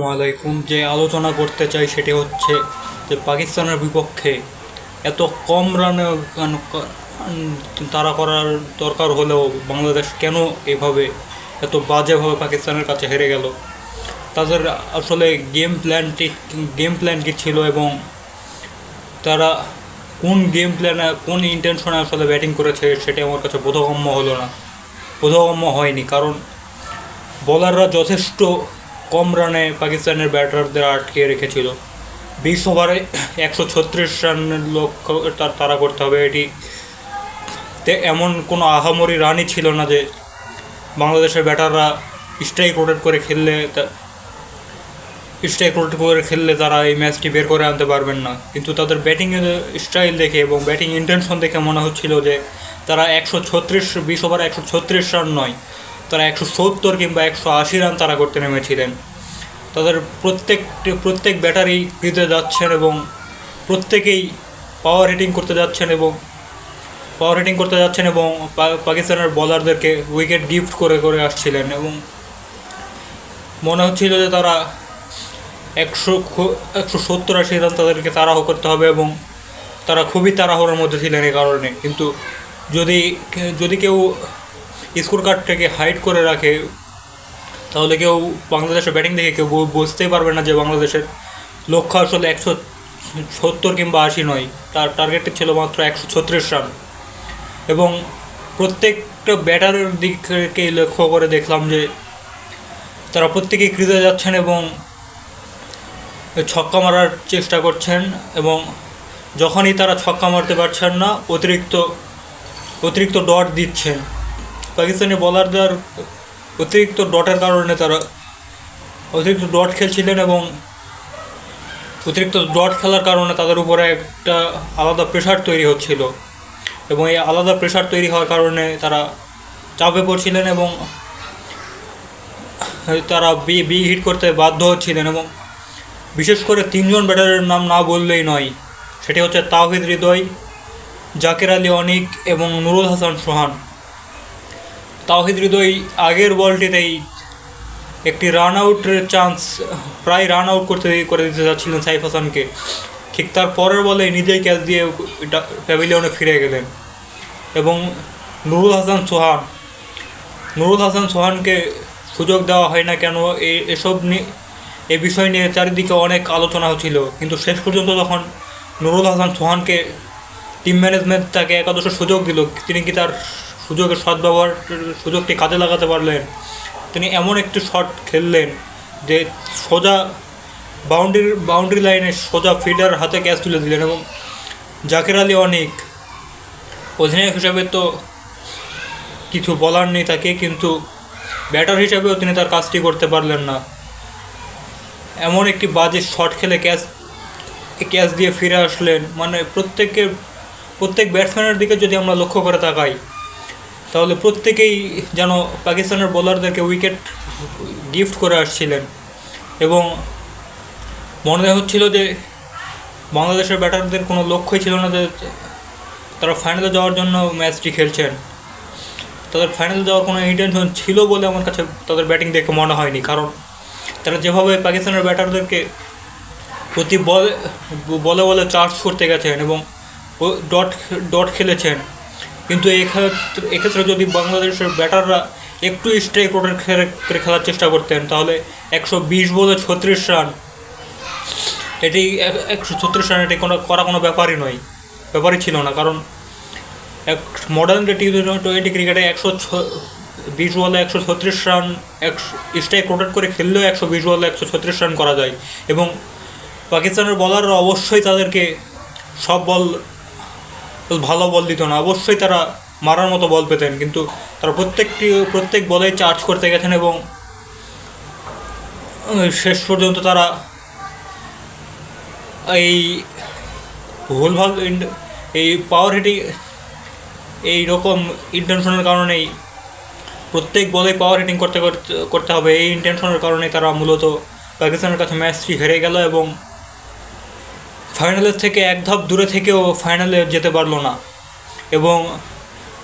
আসসালামু আলাইকুম, যে আলোচনা করতে চাই সেটি হচ্ছে যে পাকিস্তানের বিপক্ষে এত কম রানে তারা করার দরকার হলেও বাংলাদেশ কেন এভাবে এত বাজেভাবে পাকিস্তানের কাছে হেরে গেল? তাদের আসলে গেম প্ল্যানটি গেম প্ল্যান কী ছিল এবং তারা কোন গেম প্ল্যানে কোন ইন্টেনশনে আসলে ব্যাটিং করেছে সেটি আমার কাছে বোধগম্য হলো না। বোধগম্য হয়নি, কারণ বোলাররা যথেষ্ট কম রানে পাকিস্তানের ব্যাটারদের আটকে রেখেছিল। বিশ ওভারে একশো ছত্রিশ রানের লক্ষ্য তার তারা করতে হবে। এটি তে এমন কোনো আহামরি রানই ছিল না যে বাংলাদেশের ব্যাটাররা স্ট্রাইক রোটেট করে খেললে স্ট্রাইক রোটেট করে খেললে তারা এই ম্যাচটি বের করে আনতে পারবেন না। কিন্তু তাদের ব্যাটিংয়ের স্টাইল দেখে এবং ব্যাটিং ইন্টেনশন দেখে মনে হচ্ছিল যে তারা একশো ছত্রিশ, বিশ ওভারে একশো ছত্রিশ রান নয়। তারা একশো সত্তর কিংবা একশো আশি রান তারা করতে নেমেছিলেন। তাদের প্রত্যেকটি প্রত্যেক ব্যাটারি জিতে যাচ্ছেন এবং প্রত্যেকেই পাওয়ার হিটিং করতে যাচ্ছেন এবং পাওয়ার হিটিং করতে যাচ্ছেন এবং পাকিস্তানের বলারদেরকে উইকেট গিফট করে করে আসছিলেন এবং মনে হচ্ছিল যে তারা একশো একশো সত্তর আশি রান তাদেরকে তাড়াহো করতে হবে এবং তারা খুবই তাড়াহুড়োর মধ্যে ছিলেন এই কারণে। কিন্তু যদি যদি কেউ স্কোর কার্ডটাকে হাইড করে রাখে, তাহলে কেউ বাংলাদেশের ব্যাটিং দেখে কেউ বুঝতেই পারবে না যে বাংলাদেশের লক্ষ্য আসলে একশো সত্তর কিংবা আশি নয়। তার টার্গেটটি ছিল মাত্র একশো ছত্রিশ রান। এবং প্রত্যেকটা ব্যাটারের দিককে লক্ষ্য করে দেখলাম যে তারা প্রত্যেকেই ক্রিজে যাচ্ছেন এবং ছক্কা মারার চেষ্টা করছেন এবং যখনই তারা ছক্কা মারতে পারছেন না, অতিরিক্ত অতিরিক্ত ডট দিচ্ছেন। পাকিস্তানি বলারদের অতিরিক্ত ডটের কারণে তারা অতিরিক্ত ডট খেলছিলেন এবং অতিরিক্ত ডট খেলার কারণে তাদের উপরে একটা আলাদা প্রেশার তৈরি হচ্ছিল এবং এই আলাদা প্রেশার তৈরি হওয়ার কারণে তারা চাপে পড়ছিলেন এবং তারা বি বি হিট করতে বাধ্য হচ্ছিলেন এবং বিশেষ করে তিনজন ব্যাটারের নাম না বললেই নয়, সেটি হচ্ছে তাওহিদ হৃদয়, জাকের আলী অনিক এবং নুরুল হাসান সোহান। তাওহিদ হৃদয় আগের বলটিতেই একটি রান আউটের চান্স প্রায় রান আউট করতে, করে দিতে যাচ্ছিলেন সাইফ হাসানকে। ঠিক তার পরের বলে নিজেই ক্যাচ দিয়ে প্যাভিলিয়নে ফিরে গেলেন। এবং নুরুল হাসান সোহান নুরুল হাসান সোহানকে সুযোগ দেওয়া হয় না কেন? এই এসব নিয়ে এ বিষয় নিয়ে চারিদিকে অনেক আলোচনা হচ্ছিল। কিন্তু শেষ পর্যন্ত যখন নুরুল হাসান সোহানকে টিম ম্যানেজমেন্ট তাকে একাদশের সুযোগ দিল, তিনি কি তার সুযোগের সদ্ব্যবহার সুযোগটি কাজে লাগাতে পারলেন। তিনি এমন একটি শট খেললেন যে সোজা বাউন্ডারি বাউন্ডারি লাইনে সোজা ফিল্ডার হাতে ক্যাচ তুলে দিলেন এবং জাকির আলী অনেক, অধিনায়ক হিসাবে তো কিছু বলার নেই তাকে, কিন্তু ব্যাটার হিসাবেও তিনি তার কাজটি করতে পারলেন না। এমন একটি বাজে শট খেলে ক্যাচ ক্যাচ দিয়ে ফিরে আসলেন। মানে প্রত্যেকের প্রত্যেক ব্যাটসম্যানের দিকে যদি আমরা লক্ষ্য করে তাকাই তাহলে প্রত্যেকেই যেন পাকিস্তানের বোলারদেরকে উইকেট গিফট করে আসছিলেন। এবং মনে হচ্ছিল যে বাংলাদেশের ব্যাটারদের কোনো লক্ষ্যই ছিল না যে তারা ফাইনালে যাওয়ার জন্য ম্যাচটি খেলছেন। তাদের ফাইনালে যাওয়ার কোনো ইন্টেনশন ছিল বলে আমার কাছে তাদের ব্যাটিং দেখে মনে হয়নি। কারণ তারা যেভাবে পাকিস্তানের ব্যাটারদেরকে প্রতি বল বলে বলে চার্জ করতে গেছেন এবং ডট ডট খেলেছেন কিন্তু এক্ষেত্রে এক্ষেত্রে যদি বাংলাদেশের ব্যাটাররা একটু স্ট্রাইক রোটের করে খেলার চেষ্টা করতেন, তাহলে একশো বিশ বলে ছত্রিশ রান, এটি এক- একশো ছত্রিশ রান এটি কোনো করা কোনো ব্যাপারই নয়। ব্যাপারই ছিল না, কারণ এক মডার্ন টি টোয়েন্টি ক্রিকেটে একশো বিশ বলে একশো ছত্রিশ রান, একশো স্ট্রাইক রোটেট করে খেললেও একশো বিশ বলে একশো ছত্রিশ রান করা যায়। এবং পাকিস্তানের বলাররা অবশ্যই তাদেরকে সব বল ভালো বল দিত না। অবশ্যই তারা মারার মতো বল পেতেন, কিন্তু তারা প্রত্যেকটি, প্রত্যেক বলে চার্জ করতে গেছেন এবং শেষ পর্যন্ত তারা এই ভুলভাল এই পাওয়ার হিটিং এই রকম ইন্টেনশনের কারণেই প্রত্যেক বলে পাওয়ার হিটিং করতে করতে করতে হবে। এই ইন্টেনশনের কারণে তারা মূলত পাকিস্তানের কাছে ম্যাচটি হেরে গেল এবং ফাইনালের থেকে এক ধাপ দূরে থেকেও ফাইনালে যেতে পারল না। এবং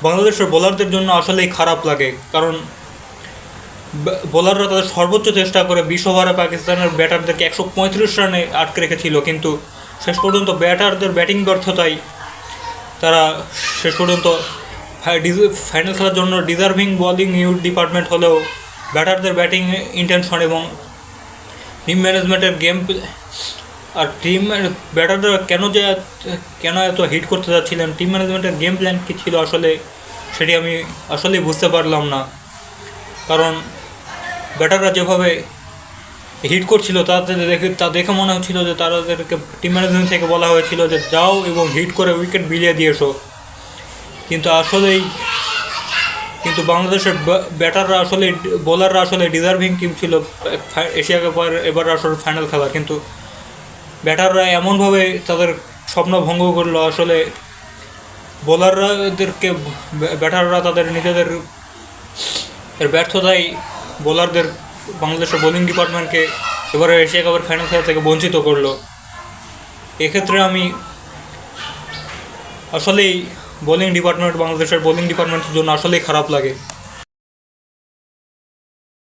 বাংলাদেশের বোলারদের জন্য আসলেই খারাপ লাগে, কারণ বোলাররা তাদের সর্বোচ্চ চেষ্টা করে বিশ ওভারে পাকিস্তানের ব্যাটারদেরকে একশো পঁয়ত্রিশ রানে আটকে রেখেছিল, কিন্তু শেষ পর্যন্ত ব্যাটারদের ব্যাটিং ব্যর্থতায় তারা শেষ পর্যন্ত ফাইনাল খেলার জন্য ডিজার্ভিং বোলিং ইউট ডিপার্টমেন্ট হলেও ব্যাটারদের ব্যাটিং ইন্টেনশন এবং টিম ম্যানেজমেন্টের গেম আর টিম ব্যাটাররা কেন যে, কেন এত হিট করতে যাচ্ছিলেন? টিম ম্যানেজমেন্টের গেম প্ল্যান কী ছিল আসলে? সেটি আমি আসলেই বুঝতে পারলাম না। কারণ ব্যাটাররা যেভাবে হিট করছিল, তাতে দেখে, তা দেখে মনে হচ্ছিল যে তাদেরকে টিম ম্যানেজমেন্ট থেকে বলা হয়েছিল যে যাও এবং হিট করে উইকেট বিলিয়ে দিয়ে এসো। কিন্তু আসলেই, কিন্তু বাংলাদেশের ব্যাটাররা আসলে বোলাররা আসলে ডিজার্ভিং টিম ছিল। এশিয়া কাপের এবার আসলে ফাইনাল খেলা। কিন্তু ব্যাটাররা এমনভাবে তাদের স্বপ্ন ভঙ্গ করল, আসলে বোলাররাদেরকে ব্যাটাররা তাদের নিজেদের ব্যর্থতাই বোলারদের বাংলাদেশের বোলিং ডিপার্টমেন্টকে এবারে এশিয়া কাপের ফাইনাল খেলা থেকে বঞ্চিত করল। এক্ষেত্রে আমি আসলেই বোলিং ডিপার্টমেন্ট বাংলাদেশের বোলিং ডিপার্টমেন্টের জন্য আসলেই খারাপ লাগে।